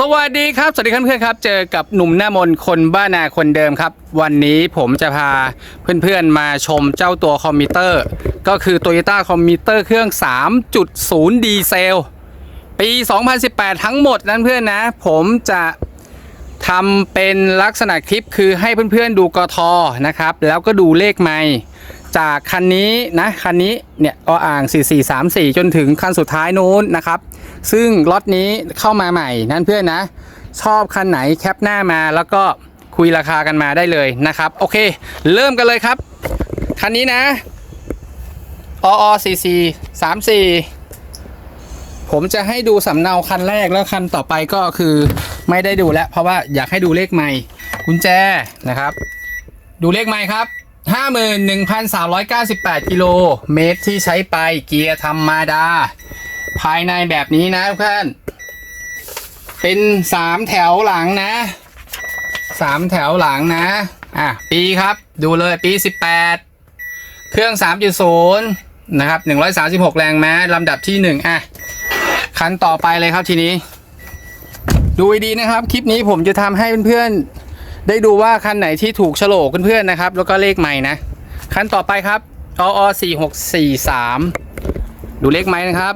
สวัสดีครับ สวัสดีครับเพื่อนๆครับ เจอกับหนุ่มหน้ามนคนบ้านนาคนเดิมครับ วันนี้ผมจะพาเพื่อนๆมาชมเจ้าตัวคอมพิวเตอร์ ก็คือ Toyota คอมพิวเตอร์เครื่อง 3.0 ดีเซล ปี 2018 ทั้งหมดนั้นเพื่อนนะ ผมจะ ทำเป็นลักษณะคลิปคือให้เพื่อนๆดูกทนะครับ แล้วก็ดูเลขไมล์จากคันนี้นะคันนี้เนี่ยออ่าง 4434 จนถึงคันสุดท้ายนู้นนะครับ ซึ่งล็อตนี้เข้ามาใหม่นั่นเพื่อนนะ ชอบคันไหนแคปหน้ามาแล้วก็คุยราคากันมาได้เลยนะครับ โอเค เริ่มกันเลยครับ คันนี้นะออ4434 ผมจะให้ดูสำเนาคันแรกแล้วคันต่อไปก็คือไม่ได้ดูแล้ว เพราะว่าอยากให้ดูเลขใหม่กุญแจนะครับ ดูเลขใหม่ครับ 51,398 กิโลเมตรที่ใช้ไปเกียร์ธรรมดา ภายในแบบนี้นะเพื่อนเป็นสามแถวหลังนะสามแถวหลังนะ อะ ปีครับดูเลยปี 18 เครื่อง 3.0 นะครับ 136 แรงม้าลำดับที่ 1 อะ คันต่อไปเลยครับทีนี้ ดูดีนะครับ คลิปนี้ผมจะทำให้เพื่อนๆ ได้ดูว่าคันไหนที่ถูกโฉลกเพื่อนๆนะครับ แล้วก็เลขใหม่นะ คันต่อไปครับออ4643ดูเลขไหมนะครับ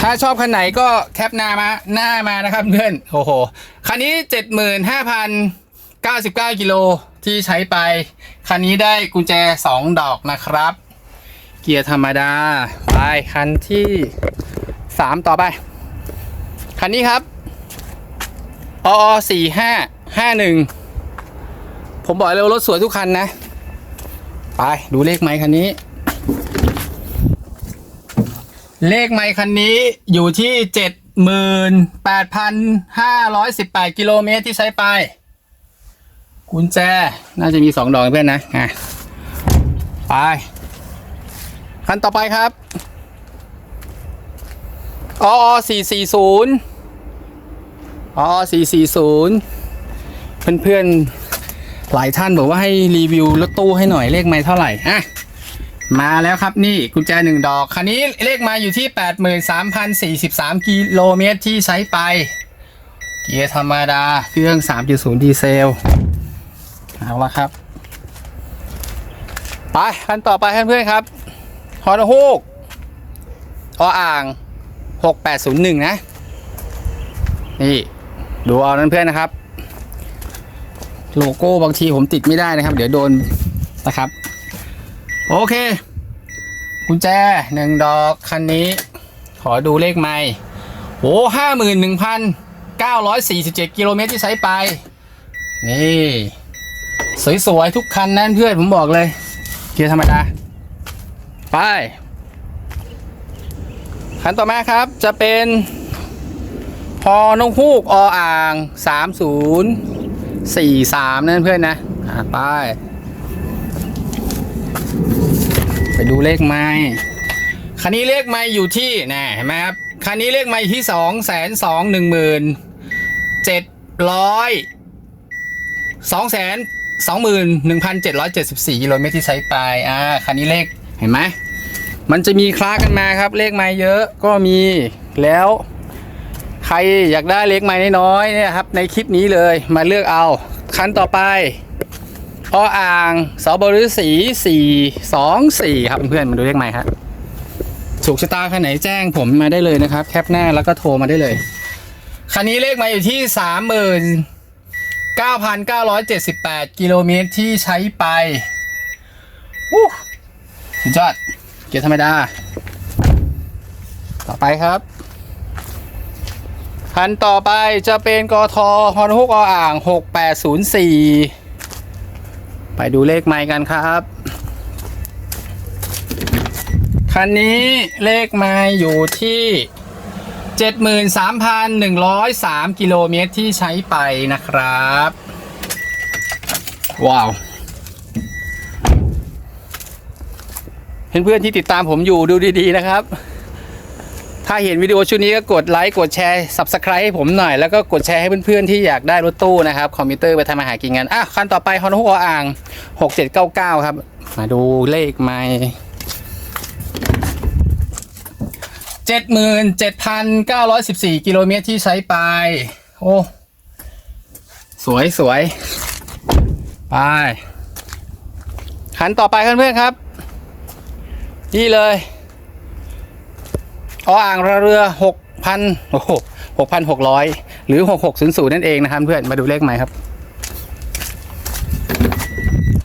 ถ้าชอบคันไหนก็แคปหน้ามาหน้ามานะครับเพื่อนโอ้โหคันนี้75,099กิโลที่ใช้ไป คันนี้ได้กุญแจ2ดอกนะครับ เกียร์ธรรมดา ไปคันที่3ต่อไป คันนี้ครับออ4551ผมบอกเลยว่ารถสวยทุกคันนะ ไปดูเลขไหมคันนี้ เลขไมค์คันนี้อยู่ที่78,518กิโลเมตรที่ใช้ไปกุญแจ น่าจะมี2ดอกเพื่อนนะอะไป คันต่อไปครับออ440ออ440เพื่อนๆหลายท่านบอกว่าให้รีวิวรถตู้ให้หน่อยเลขไมค์เท่าไหร่อะมาแล้วครับนี่กุญแจหนึ่งดอก คันนี้เลขมาอยู่ที่ 83,043 กิโลเมตรที่ใช้ไป เกียร์ธรรมดา เครื่อง 3.0 ดีเซล เอาละครับ ไปคันต่อไปเพื่อนๆครับ ฮอนฮูกออ่าง 6801 นะ นี่ ดูเอานั้นเพื่อนนะครับ โลโก้บางทีผมติดไม่ได้นะครับ เดี๋ยวโดนนะครับ โอเค กุญแจหนึ่งดอกคันนี้ ขอดูเลขไม่โอ้ห้าหมื่นหนึ่งพันเก้าร้อยสี่สิบเจ็ดกิโลเมตรที่ใช้ไป นี่ สวยๆ ทุกคันนั่นเพื่อนผมบอกเลย เกียร์ธรรมดา ไปคันต่อมาครับจะเป็นพอนงฮูกออ่าง 3043 นั่นเพื่อนนะไป ไปดูเลขไม้คันนี้เลขไม้อยู่ที่นะเห็นไหมครับคันนี้เลขไม้ที่สองแสนสองหนึ่งหมื่นเจ็ดร้อยสองแสนสองหมื่นหนึ่งพันเจ็ดร้อยเจ็ดสิบสี่กิโลเมตรที่ใช้ไปอ่าคันนี้เลข เห็นไหมมันจะมีคล้ากันมาครับเลขไม้เยอะก็มีแล้วใครอยากได้เลขไม้น้อยๆเนี่ยครับในคลิปนี้เลยมาเลือกเอาคันต่อไปออ่างสบฤษีสี่สองสี่ครับเพื่อนๆมาดูเลขใหม่ครับถูกชะตาคันไหนแจ้งผมมาได้เลยนะครับ แคปหน้าแล้วก็โทรมาได้เลยคันนี้เลขมาอยู่ที่สามหมื่นเก้าพันเก้าร้อยเจ็ดสิบแปดกิโลเมตรที่ใช้ไปวู้ สุดยอด เกียร์ธรรมดา ต่อไปครับ คันต่อไปจะเป็นกทฮอนฮุกออ่างหกแปดศูนย์สี่ไปดูเลขไม้กันครับ คันนี้เลขไม้อยู่ที่73,103 กิโลเมตรที่ใช้ไปนะครับ ว้าว เพื่อนๆที่ติดตามผมอยู่ดูดีๆนะครับ ถ้าเห็นวิดีโอชุดนี้ก็กดไลค์กดแชร์ Subscribe ให้ผมหน่อย แล้วก็กดแชร์ให้เพื่อนๆที่อยากได้รถตู้นะครับ คอมพิวเตอร์ไปทำอาหารกินกันอะคันต่อไปฮอนฮุกอ่าง6799 ครับ มาดูเลขไม่เจ็ดหมื่นเจ็ดพันเก้าร้อยสิบสี่กิโลเมตรที่ใช้ไป โอ้ สวยสวยไปคันต่อไปเพื่อนๆครับ นี่เลยออ่างเรือหกพันโอ้หกพันหกร้อยหรือหกหกศูนย์ศูนย์นั่นเองนะครับเพื่อนมาดูเลขใหม่ครับ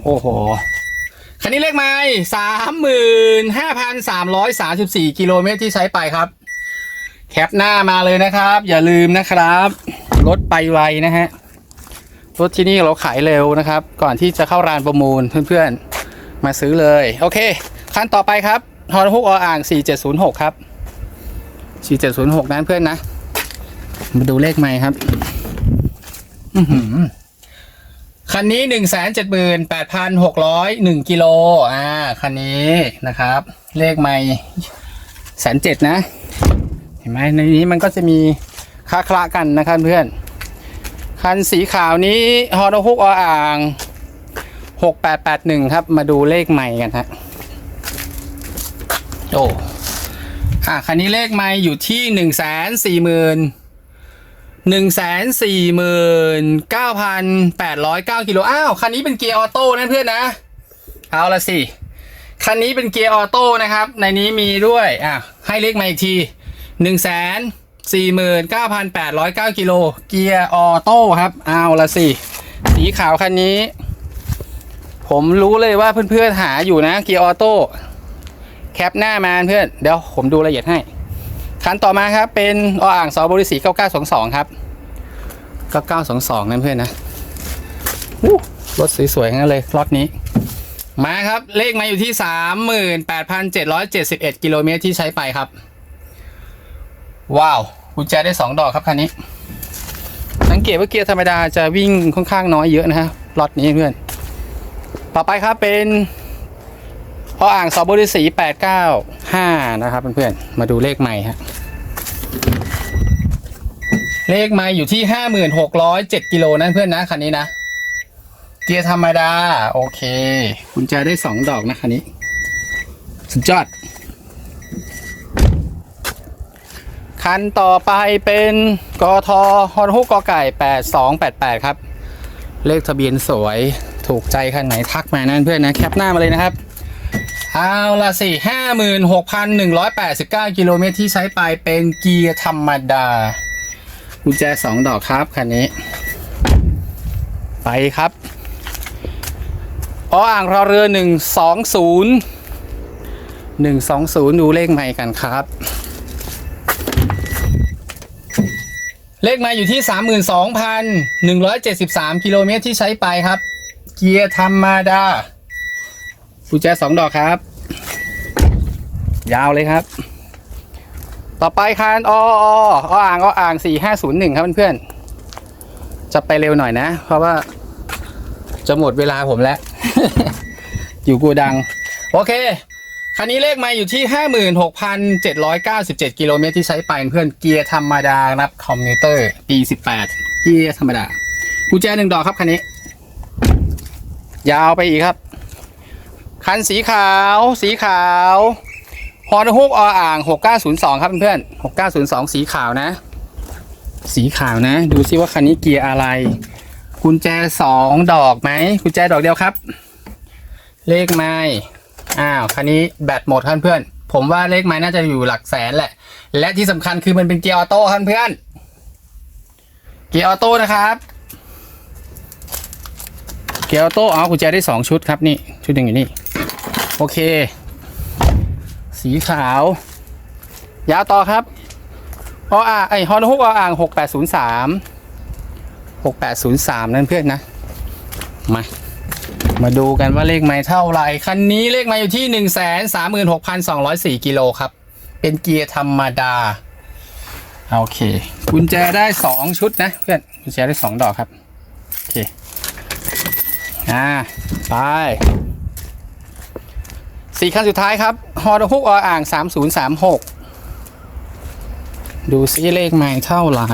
โอ้โห คันนี้เลขไม้สามหมื่นห้าพันสามร้อยสามสิบสี่กิโลเมตรที่ใช้ไปครับ แคปหน้ามาเลยนะครับ อย่าลืมนะครับรถไปไวนะฮะรถที่นี่เราขายเร็วนะครับ ก่อนที่จะเข้าร้านประมูลเพื่อนๆ มาซื้อเลย โอเค คันต่อไปครับฮอนฮุกออ่าง 4706 ครับ 4706 นั้นเพื่อนนะ มาดูเลขใหม่ครับอื้อหือคันนี้หนึ่งแสนเจ็ดหมื่นแปดพันหกร้อยหนึ่งกิโลอ่า คันนี้นะครับ เลขไม่แสนเจ็ดนะ เห็นไหมในนี้มันก็จะมีค่าคละกันนะครับเพื่อน คันสีขาวนี้ฮอนฮุกออ่างหกแปดแปดหนึ่งครับ มาดูเลขใหม่กันฮะ โอ้อ่าคันนี้เลขไม่อยู่ที่หนึ่งแสนสี่หมื่นหนึ่งแสนสี่หมื่นเก้าพันแปดร้อยเก้ากิโลอ้าวคันนี้เป็นเกียร์ออโต้นะเพื่อนนะ เอาละสิ คันนี้เป็นเกียร์ออโต้นะครับ ในนี้มีด้วยอะให้เลขมาอีกทีหนึ่งแสนสี่หมื่นเก้าพันแปดร้อยเก้ากิโลเกียร์ออโต้ครับ เอาละสิ สีขาวคันนี้ ผมรู้เลยว่าเพื่อนๆหาอยู่นะเกียร์ออโต้ แคปหน้ามาเพื่อนเดี๋ยวผมดูรายละเอียดให้คันต่อมาครับเป็นออ่างสอบริสี9922ครับ9922นั่นเพื่อนนะรถสวยๆงั้นเลยรถนี้มาครับ เลขมาอยู่ที่38,771กิโลเมตรที่ใช้ไปครับ ว้าวกุญแจได้2ดอกครับคันนี้ สังเกตว่าเกียร์ธรรมดาจะวิ่งค่อนข้างน้อยเยอะนะฮะรถนี้เพื่อน ต่อไปครับเป็น พออ่างสอบริสี895นะครับเพื่อนๆมาดูเลขใหม่ฮะเลขมาอยู่ที่5607กิโลนั่นเพื่อนนะคันนี้นะเกียร์ธรรมดา โอเคคุณจะได้2ดอกนะคันนี้ สุดยอด คันต่อไปเป็นกทฮอนฮุกกไก่8288ครับ เลขทะเบียนสวยถูกใจคันไหนทักมานั่นเพื่อนนะ แคปหน้ามาเลยนะครับ เอาละสิห้าหมื่นหกพันหนึ่งร้อยแปดสิบเก้ากิโลเมตรที่ใช้ไปเป็นเกียร์ธรรมดากุญแจสองดอกครับคันนี้ ไปครับออ่างรอเรือหนึ่งสองศูนย์หนึ่งสองศูนย์ดูเลขใหม่กันครับ เลขมาอยู่ที่สามหมื่นสองพันหนึ่งร้อยเจ็ดสิบสามกิโลเมตรที่ใช้ไปครับ เกียร์ธรรมดา กุญแจสองดอกครับ ยาวเลยครับ ต่อไปคันอออออ่างออ่างสี่ห้าศูนย์หนึ่งครับเพื่อนๆจะไปเร็วหน่อยนะ เพราะว่าจะหมดเวลาผมแล้ว อยู่กูดัง โอเค คันนี้เลขมาอยู่ที่ห้าหมื่นหกพันเจ็ดร้อยเก้าสิบเจ็ดกิโลเมตรที่ใช้ไปเพื่อนเกียร์ธรรมดานะครับคอมพิวเตอร์ปีสิบแปดเกียร์ธรรมดากุญแจหนึ่งดอกครับคันนี้ ยาวไปอีกครับ คันสีขาว สีขาวฮอนฮุกออ่าง6902ครับเพื่อนๆ6902สีขาวนะ สีขาวนะ ดูซิว่าคันนี้เกียร์อะไรกุญแจสองดอกไหมกุญแจดอกเดียวครับ เลขไม้อ้าวคันนี้แบตหมดครับเพื่อน ผมว่าเลขไม้น่าจะอยู่หลักแสนแหละ และที่สำคัญคือมันเป็นเกียร์ออโต้ครับเพื่อน เกียร์ออโต้นะครับ เกียร์ออโต้อ๋อกุญแจได้สองชุดครับนี่ชุดหนึ่งอยู่นี่ โอเค สีขาว ยาวต่อครับออ่างไอฮอนฮุกออ่างหกแปดศูนย์สามหกแปดศูนย์สามนั่นเพื่อนนะ มา มาดูกันว่าเลขไม้เท่าไหร่ คันนี้เลขไม้อยู่ที่หนึ่งแสนสามหมื่นหกพันสองร้อยสี่กิโลครับ เป็นเกียร์ธรรมดา โอเค กุญแจได้สองชุดนะ เพื่อน กุญแจได้สองดอกครับ โอเค อ่า ไป สี่คันสุดท้ายครับฮอร์ดฮุกออ่าง3036ดูซิเลขไม้เท่าไหร่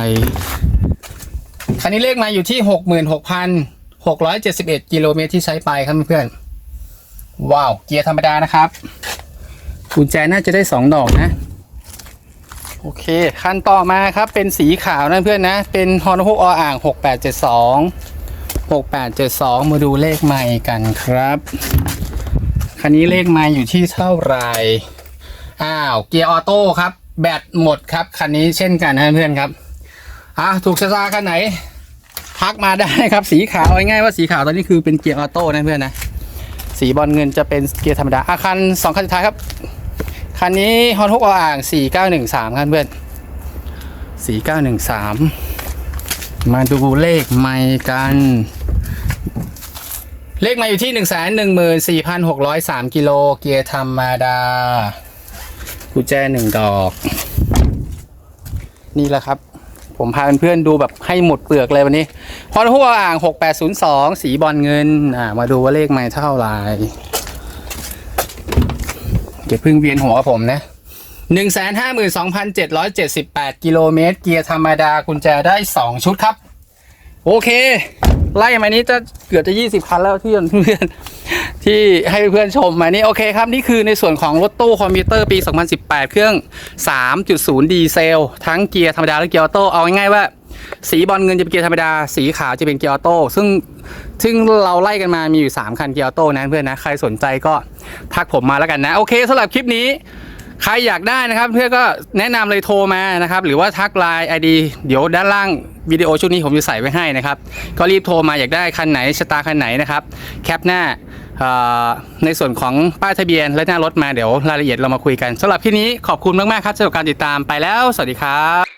คันนี้เลขไมาอยู่ที่66,671กิโลเมตรที่ใช้ไปครับเพื่อนว้าว เกียร์ธรรมดานะครับกุญแจน่าจะได้2ดอกนะ โอเค คันต่อมาครับเป็นสีขาวนะเพื่อนนะ เป็น Honda Hook ออ่าง6872 6872มาดูเลขใหม่กันครับ คันนี้เลขมาอยู่ที่เท่าไหร่ อ้าว เกียร์ออโต้ครับ แบตหมดครับ คันนี้เช่นกันนะเพื่อนครับ อะ ถูกชะตาคันไหนทักมาได้ครับ สีขาวเอาง่ายๆว่าสีขาวตอนนี้คือเป็นเกียร์ออโต้นะเพื่อนนะ สีบอลเงินจะเป็นเกียร์ธรรมดาอาคันสองคันสุดท้ายครับ คันนี้ฮอนฮุกออ่าง4913ครับเพื่อน4913มาดูเลขไมค์กัน เลขมาอยู่ที่114,603กิโลเกียร์ธรรมดากุญแจหนึ่งดอก นี่แหละครับ ผมพาเพื่อนๆดูแบบให้หมดเปลือกเลยวันนี้ฮอนฮุกออ่าง6802สีบอลเงิน อ่า มาดูว่าเลขไมค์เท่าไหร่เดี๋ยวพิ่งเวียนหัวผมนะหนึ่งแสนห้าหมื่นสองพันเจ็ดร้อยเจ็ดสิบแปดกิโลเมตร เกียร์ธรรมดากุญแจได้สองชุดครับ โอเค ไล่มานี้จะเกือบจะยี่สิบคันแล้วที่เพื่อนที่ให้เพื่อนชมมานี่โอเคครับ นี่คือในส่วนของรถตู้คอมพิวเตอร์ปี 2018 เครื่อง 3.0 ดีเซล ทั้งเกียร์ธรรมดาและเกียร์ออโต้เอาง่ายๆว่า สีบอลเงินจะเป็นเกียร์ธรรมดา สีขาวจะเป็นเกียร์ออโต้ซึ่งซึ่งเราไล่กันมามีอยู่ 3 คันเกียร์ออโต้นะเพื่อนนะใครสนใจก็ทักผมมาแล้วกันนะ โอเคสำหรับคลิปนี้ รอยากได้นะครับเพื่อนก็แนะนำเลยโทรมานะครับ หรือว่าทักไลน์ไอดีเดี๋ยวด้านล่างวิดีโอชุดนี้ผมจะใส่ไว้ให้นะครับ ก็รีบโทรมาอยากได้คันไหนชะตาคันไหนนะครับ แคปหน้าในส่วนของป้ายทะเบียนและหน้ารถมาเดี๋ยวรายละเอียดเรามาคุยกันสำหรับที่นี้ขอบคุณมากๆครับสำหรับการติดตามไปแล้ว สวัสดีครับ